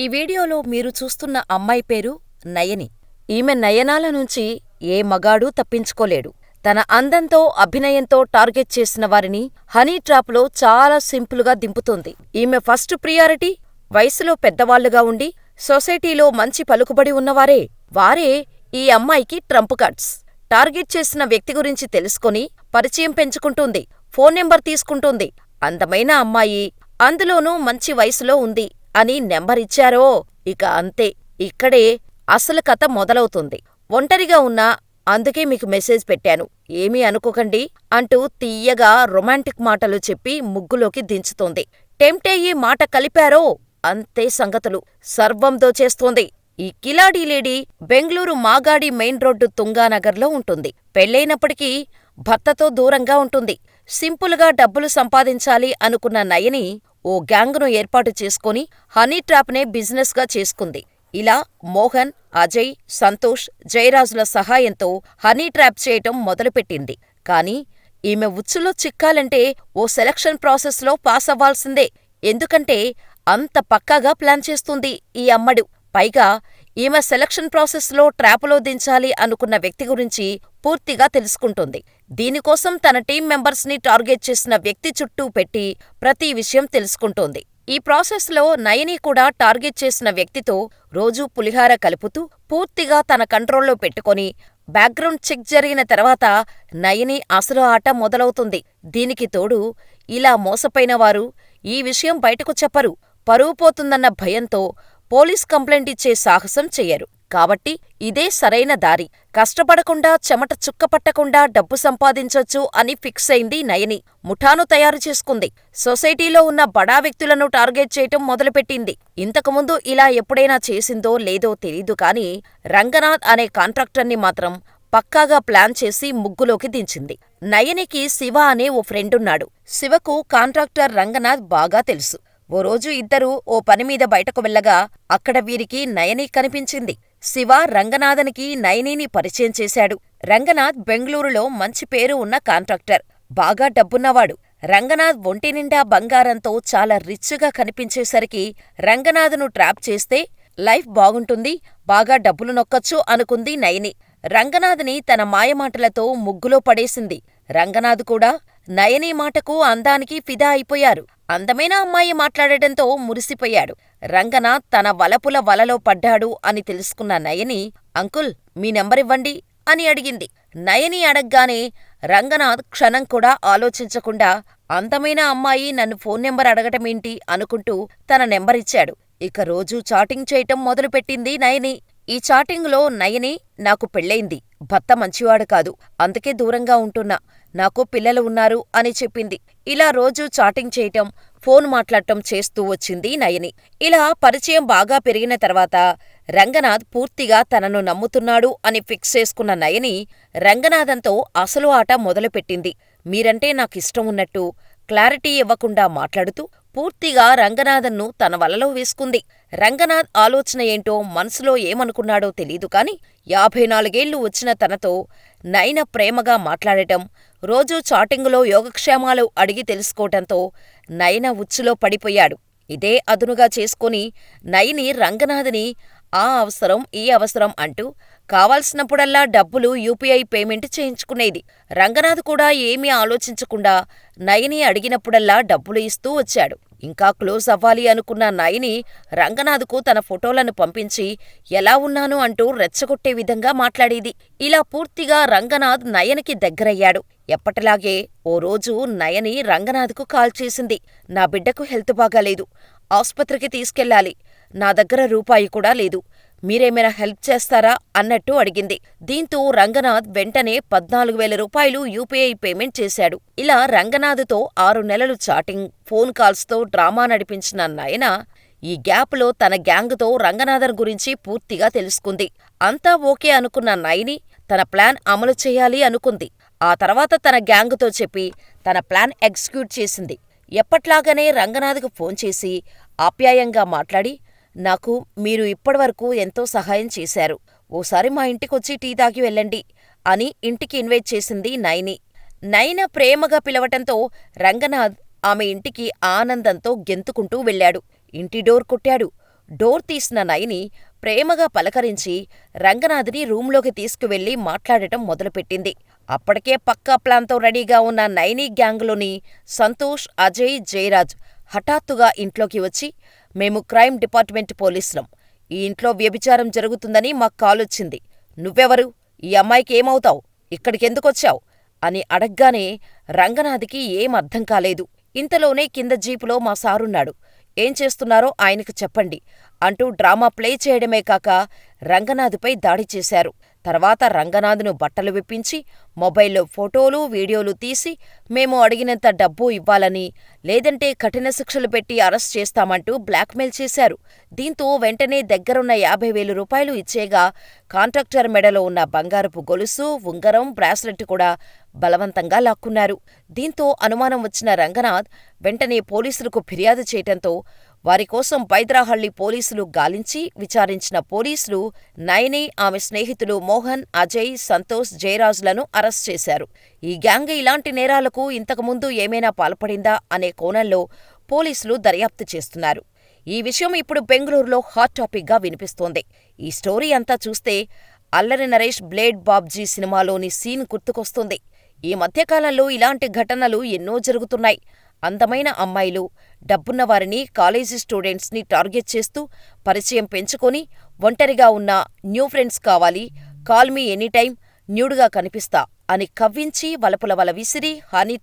ఈ వీడియోలో మీరు చూస్తున్న అమ్మాయి పేరు నయని. ఈమె నయనాల నుంచి ఏ మగాడూ తప్పించుకోలేడు. తన అందంతో, అభినయంతో టార్గెట్ చేసిన వారిని హనీ ట్రాప్లో చాలా సింపుల్గా దింపుతుంది ఈమె ఫస్ట్ ప్రియారిటీ వయసులో పెద్దవాళ్ళుగా ఉండి, సొసైటీలో మంచి పలుకుబడి ఉన్నవారే. వారే ఈ అమ్మాయికి ట్రంప్ కార్డ్స్. టార్గెట్ చేసిన వ్యక్తి గురించి తెలుసుకొని పరిచయం పెంచుకుంటుంది. ఫోన్ నెంబర్ తీసుకుంటుంది. అందమైన అమ్మాయి, అందులోనూ మంచి వయసులో ఉంది అని నెంబరిచ్చారో ఇక అంతే. ఇక్కడే అసలు కథ మొదలవుతుంది. ఒంటరిగా ఉన్నా, అందుకే మీకు మెసేజ్ పెట్టాను. ఏమీ అనుకోకండి అంటూ తియ్యగా రొమాంటిక్ మాటలు చెప్పి ముగ్గులోకి దించుతోంది. టెంప్టయ్యి మాట కలిపారో అంతే సంగతులు. సర్వం దోచేస్తోంది. ఈ కిలాడీ lady Bengaluru Magadi main road తుంగానగర్లో ఉంటుంది. పెళ్ళైనప్పటికీ భర్తతో దూరంగా ఉంటుంది. సింపుల్గా డబ్బులు సంపాదించాలి అనుకున్న నయని ఓ గ్యాంగ్ను ఏర్పాటు చేసుకొని హనీ ట్రాప్నే బిజినెస్గా చేసుకుంది. ఇలా మోహన్, అజయ్, సంతోష్, జయరాజుల సహాయంతో హనీ ట్రాప్ చేయటం మొదలుపెట్టింది. కాని ఈమె ఉచ్చులో చిక్కాలంటే ఓ సెలక్షన్ ప్రాసెస్లో పాసవ్వాల్సిందే. ఎందుకంటే అంత పక్కాగా ప్లాన్ చేస్తుంది ఈ అమ్మడు. పైగా ఈమె సెలక్షన్ ప్రాసెస్లో ట్రాపులో దించాలి అనుకున్న వ్యక్తి గురించి పూర్తిగా తెలుసుకుంటుంది. దీనికోసం తన టీం మెంబర్స్ని టార్గెట్ చేసిన వ్యక్తి చుట్టూ పెట్టి ప్రతి విషయం తెలుసుకుంటోంది. ఈ ప్రాసెస్లో నయని కూడా టార్గెట్ చేసిన వ్యక్తితో రోజూ పులిహార కలుపుతూ పూర్తిగా తన కంట్రోల్లో పెట్టుకొని బ్యాక్గ్రౌండ్ చెక్ జరిగిన తర్వాత నయని అసలు ఆట మొదలవుతుంది. దీనికి తోడు ఇలా మోసపోయినవారు ఈ విషయం బయటకు చెప్పరు. పరువు పోతుందన్న భయంతో పోలీస్ కంప్లైంట్ ఇచ్చే సాహసం చెయ్యరు. కాబట్టి ఇదే సరైన దారి. కష్టపడకుండా చెమట చుక్కపట్టకుండా డబ్బు సంపాదించొచ్చు అని ఫిక్స్ అయింది నయని. ముఠాను తయారు చేసుకుంది. సొసైటీలో ఉన్న బడా వ్యక్తులను టార్గెట్ చేయటం మొదలుపెట్టింది. ఇంతకుముందు ఇలా ఎప్పుడైనా చేసిందో లేదో తెలీదు కానీ రంగనాథ్ అనే కాంట్రాక్టర్ని మాత్రం పక్కాగా ప్లాన్ చేసి ముగ్గులోకి దించింది. నయనికి శివ అనే ఓ ఫ్రెండున్నాడు. శివకు కాంట్రాక్టర్ రంగనాథ్ బాగా తెలుసు. ఓ రోజు ఇద్దరూ ఓ పనిమీద బయటకు వెళ్ళగా అక్కడ వీరికి నయని కనిపించింది. శివ రంగనాథనికి నయనిని పరిచయం చేశాడు. రంగనాథ్ బెంగళూరులో మంచి పేరు ఉన్న కాంట్రాక్టర్. బాగా డబ్బున్నవాడు. రంగనాథ్ ఒంటినిండా బంగారంతో చాలా రిచ్గా కనిపించేసరికి రంగనాథ్ను ట్రాప్ చేస్తే లైఫ్ బాగుంటుంది, బాగా డబ్బులు నొక్కొచ్చు అనుకుంది నయని. రంగనాథ్ని తన మాయమాటలతో ముగ్గులో పడేసింది. రంగనాథ్ కూడా నయనీ మాటకు అందానికి ఫిదా అయిపోయారు. అందమైన అమ్మాయి మాట్లాడటంతో మురిసిపోయాడు. రంగనాథ్ తన వలపుల వలలో పడ్డాడు అని తెలుసుకున్న నయని అంకుల్ మీ నెంబరివ్వండి అని అడిగింది. నయని అడగ్గానే రంగనాథ్ క్షణం కూడా ఆలోచించకుండా అందమైన అమ్మాయి నన్ను ఫోన్ నెంబర్ అడగటమేంటి అనుకుంటూ తన నెంబరిచ్చాడు. ఇక రోజూ చాటింగ్ చేయటం మొదలుపెట్టింది నయని. ఈ చాటింగులో నయని నాకు పెళ్ళయింది. భర్త మంచివాడు కాదు. అందుకే దూరంగా ఉంటున్నా. నాకు పిల్లలు ఉన్నారు అని చెప్పింది. ఇలా రోజూ చాటింగ్ చేయటం, ఫోన్ మాట్లాడటం చేస్తూ వచ్చింది నయని. ఇలా పరిచయం బాగా పెరిగిన తర్వాత రంగనాథ్ పూర్తిగా తనను నమ్ముతున్నాడు అని ఫిక్స్ చేసుకున్న నయని రంగనాథంతో అసలు ఆట మొదలుపెట్టింది. మీరంటే నాకిష్టం ఉన్నట్టు క్లారిటీ ఇవ్వకుండా మాట్లాడుతూ పూర్తిగా రంగనాథన్ను తన వలలో వేసుకుంది. రంగనాథ్ ఆలోచన ఏంటో మనసులో ఏమనుకున్నాడో తెలీదు కాని యాభై నాలుగేళ్ళు వచ్చిన తనతో నయన ప్రేమగా మాట్లాడటం, రోజూ చాటింగులో యోగక్షేమాలు అడిగి తెలుసుకోవటంతో నయన ఉచ్చులో పడిపోయాడు. ఇదే అదునుగా చేసుకుని నయని రంగనాథ్ని ఆ అవసరం ఈ అవసరం అంటూ కావాల్సినప్పుడల్లా డబ్బులు యూపీఐ పేమెంట్ చేయించుకునేది. రంగనాథ్ కూడా ఏమీ ఆలోచించకుండా నయని అడిగినప్పుడల్లా డబ్బులు ఇస్తూ వచ్చాడు. ఇంకా క్లోజ్ అవ్వాలి అనుకున్న నయని రంగనాథ్కు తన ఫోటోలను పంపించి ఎలా ఉన్నాను అంటూ రెచ్చగొట్టే విధంగా మాట్లాడేది. ఇలా పూర్తిగా రంగనాథ్ నయనికి దగ్గరయ్యాడు. ఎప్పటిలాగే ఓ రోజు నయని రంగనాథ్కు కాల్ చేసింది. నా బిడ్డకు హెల్త్ బాగాలేదు. ఆస్పత్రికి తీసుకెళ్ళాలి నా దగ్గర రూపాయి కూడా లేదు. మీరేమైనా హెల్ప్ చేస్తారా అన్నట్టు అడిగింది. దీంతో రంగనాథ్ వెంటనే పద్నాలుగు వేల రూపాయలు యూపీఐ పేమెంట్ చేశాడు. ఇలా రంగనాథ్తో ఆరు నెలలు చాటింగ్, ఫోన్ కాల్స్తో డ్రామా నడిపించిన నయన ఈ గ్యాప్లో తన గ్యాంగ్తో రంగనాథన్ గురించి పూర్తిగా తెలుసుకుంది. అంతా ఓకే అనుకున్న నయని తన ప్లాన్ అమలు చెయ్యాలి అనుకుంది. ఆ తర్వాత తన గ్యాంగ్తో చెప్పి తన ప్లాన్ ఎగ్జిక్యూట్ చేసింది. ఎప్పట్లాగానే రంగనాథ్కు ఫోన్ చేసి ఆప్యాయంగా మాట్లాడి నాకు మీరు ఇప్పటివరకు ఎంతో సహాయం చేశారు. ఓసారి మా ఇంటికొచ్చి టీ తాగి వెళ్ళండి అని ఇంటికి ఇన్వైట్ చేసింది నయని. నయన ప్రేమగా పిలవటంతో రంగనాథ్ ఆమె ఇంటికి ఆనందంతో గెంతుకుంటూ వెళ్ళాడు. ఇంటి డోర్ కొట్టాడు. డోర్ తీసిన నయని ప్రేమగా పలకరించి రంగనాథ్ని రూంలోకి తీసుకువెళ్ళి మాట్లాడటం మొదలుపెట్టింది. అప్పటికే పక్కా ప్లాన్తో రెడీగా ఉన్న నయని గ్యాంగ్లోని సంతోష్, అజయ్, జయరాజ్ హఠాత్తుగా ఇంట్లోకి వచ్చి మేము క్రైమ్ డిపార్ట్మెంట్ పోలీసులం. ఈ ఇంట్లో వ్యభిచారం జరుగుతుందని మాకు కాలొచ్చింది. నువ్వెవరు? ఈ అమ్మాయికి ఏమవుతావ్? ఇక్కడికెందుకొచ్చావ్? అని అడగ్గానే రంగనాథ్కి ఏం అర్థం కాలేదు. ఇంతలోనే కింద జీపులో మా సారున్నాడు. ఏం చేస్తున్నారో ఆయనకు చెప్పండి అంటూ డ్రామా ప్లే చేయడమే కాక రంగనాథ్పై దాడి చేశారు. తర్వాత రంగనాథ్ను బట్టలు విప్పించి మొబైల్లో ఫోటోలు, వీడియోలు తీసి మేము అడిగినంత డబ్బు ఇవ్వాలని, లేదంటే కఠిన శిక్షలు పెట్టి అరెస్ట్ చేస్తామంటూ బ్లాక్మెయిల్ చేశారు. దీంతో వెంటనే దగ్గరున్న యాభై వేలు రూపాయలు ఇచ్చేగా కాంట్రాక్టర్ మెడలో ఉన్న బంగారపు గొలుసు, ఉంగరం, బ్రాస్లెట్ కూడా బలవంతంగా లాక్కున్నారు. దీంతో అనుమానం వచ్చిన రంగనాథ్ వెంటనే పోలీసులకు ఫిర్యాదు చేయటంతో వారి కోసం బైద్రాహళ్ళి పోలీసులు గాలించి విచారించిన పోలీసులు నయని, ఆమె స్నేహితులు మోహన్, అజయ్, సంతోష్, జయరాజులను అరెస్ట్ చేశారు. ఈ గ్యాంగ్ ఇలాంటి నేరాలకు ఇంతకుముందు ఏమైనా పాల్పడిందా అనే కోణంలో పోలీసులు దర్యాప్తు చేస్తున్నారు. ఈ విషయం ఇప్పుడు బెంగళూరులో హాట్ టాపిక్గా వినిపిస్తోంది. ఈ స్టోరీ అంతా చూస్తే అల్లరి నరేష్ బ్లేడ్ బాబ్జీ సినిమాలోని సీన్ గుర్తుకొస్తుంది. ఈ మధ్యకాలంలో ఇలాంటి ఘటనలు ఎన్నో జరుగుతున్నాయి. అందమైన అమ్మాయిలు, డబ్బున్నవారిని, కాలేజీ స్టూడెంట్స్ని టార్గెట్ చేస్తూ పరిచయం పెంచుకొని ఒంటరిగా ఉన్న న్యూ ఫ్రెండ్స్ కావాలి, కాల్ మీ ఎనీటైమ్, న్యూడ్గా కనిపిస్తా అని కవ్వించి వలపుల వల విసిరి హనీ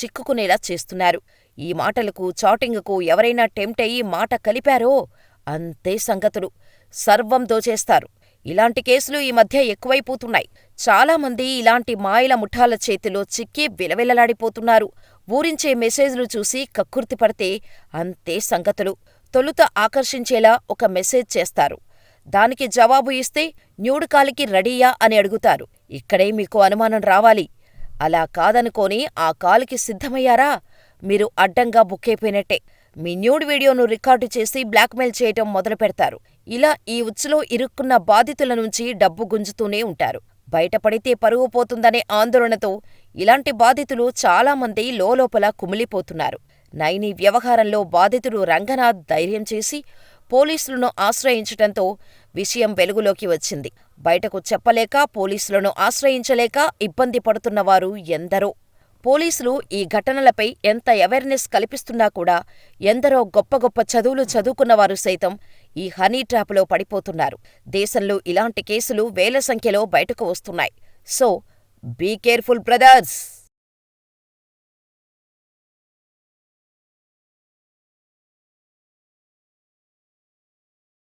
చిక్కుకునేలా చేస్తున్నారు. ఈ మాటలకు, చాటింగుకు ఎవరైనా టెంప్ట్ అయ్యి మాట కలిపారో అంతే సంగతులు. సర్వం దోచేస్తారు. ఇలాంటి కేసులు ఈ మధ్య ఎక్కువైపోతున్నాయి. చాలామంది ఇలాంటి మాయల ముఠాల చేతిలో చిక్కి విలవిలలాడిపోతున్నారు. ఊరించే మెసేజ్లు చూసి కక్కుర్తిపడితే అంతే సంగతులు. తొలుత ఆకర్షించేలా ఒక మెసేజ్ చేస్తారు. దానికి జవాబు ఇస్తే న్యూడుకాలికి రెడీయా అని అడుగుతారు. ఇక్కడే మీకు అనుమానం రావాలి. అలా కాదనుకోని ఆ కాలుకి సిద్ధమయ్యారా మీరు అడ్డంగా బుక్కైపోయినట్టే. మీ న్యూడ్ వీడియోను రికార్డు చేసి బ్లాక్మెయిల్ చేయటం మొదలుపెడతారు. ఇలా ఈ ఉచ్చులో ఇరుక్కున్న బాధితుల నుంచి డబ్బు గుంజుతూనే ఉంటారు. బయటపడితే పరువు పోతుందనే ఆందోళనతో ఇలాంటి బాధితులు చాలామంది లోలోపల కుమిలిపోతున్నారు. నైని వ్యవహారంలో బాధితుడు రంగనాథ్ ధైర్యం చేసి పోలీసులను ఆశ్రయించటంతో విషయం వెలుగులోకి వచ్చింది. బయటకు చెప్పలేక, పోలీసులను ఆశ్రయించలేక ఇబ్బంది పడుతున్నవారు ఎందరో. పోలీసులు ఈ ఘటనలపై ఎంత అవేర్నెస్ కల్పిస్తున్నా కూడా ఎందరో గొప్ప గొప్ప చదువులు చదువుకున్నవారు సైతం ఈ హనీ ట్రాప్లో పడిపోతున్నారు. దేశంలో ఇలాంటి కేసులు వేల సంఖ్యలో బయటకు వస్తున్నాయి. So, be careful brothers!